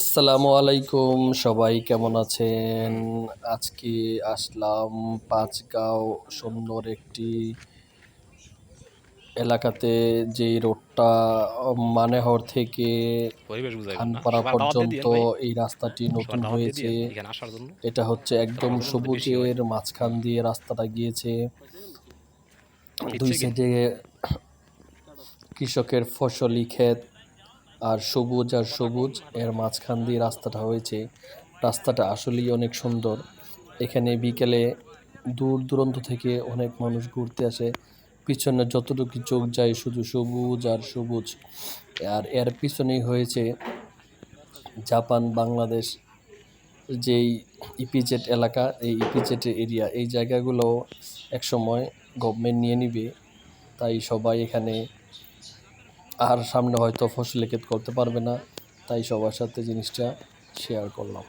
আসসালামু আলাইকুম সবাই কেমন আছেন? আজকে আসলাম পাঁচগাঁও সুন্দর একটি এলাকাতে যেই রোডটা মানেহর থেকে খানপাড়া পর্যন্ত এই রাস্তাটি নতুন হয়েছে। এটা হচ্ছে একদম। সবুজের মাঝখান দিয়ে রাস্তাটা গিয়েছে। দুই সাইডে কৃষকের ফসলি ক্ষেত আর সবুজ আর সবুজ, এর মাঝখান দিয়ে রাস্তাটা হয়েছে। রাস্তাটা আসলেই অনেক সুন্দর। এখানে বিকেলে দূর দূরান্ত থেকে অনেক মানুষ ঘুরতে আসে। পিছনে যতটুকু চোখ যায় শুধু সবুজ আর সবুজ। আর এর পিছনেই হয়েছে জাপান, বাংলাদেশ যেই ইপিজেড এলাকা, এই ইপিজেড এরিয়া। এই জায়গাগুলো একসময় গভর্নমেন্ট নিয়ে নিবে, তাই সবাই এখানে আর সামনে হয়তো ফসলি ক্ষেত করতে পারবে না। তাই সবার সাথে জিনিসটা শেয়ার করলাম।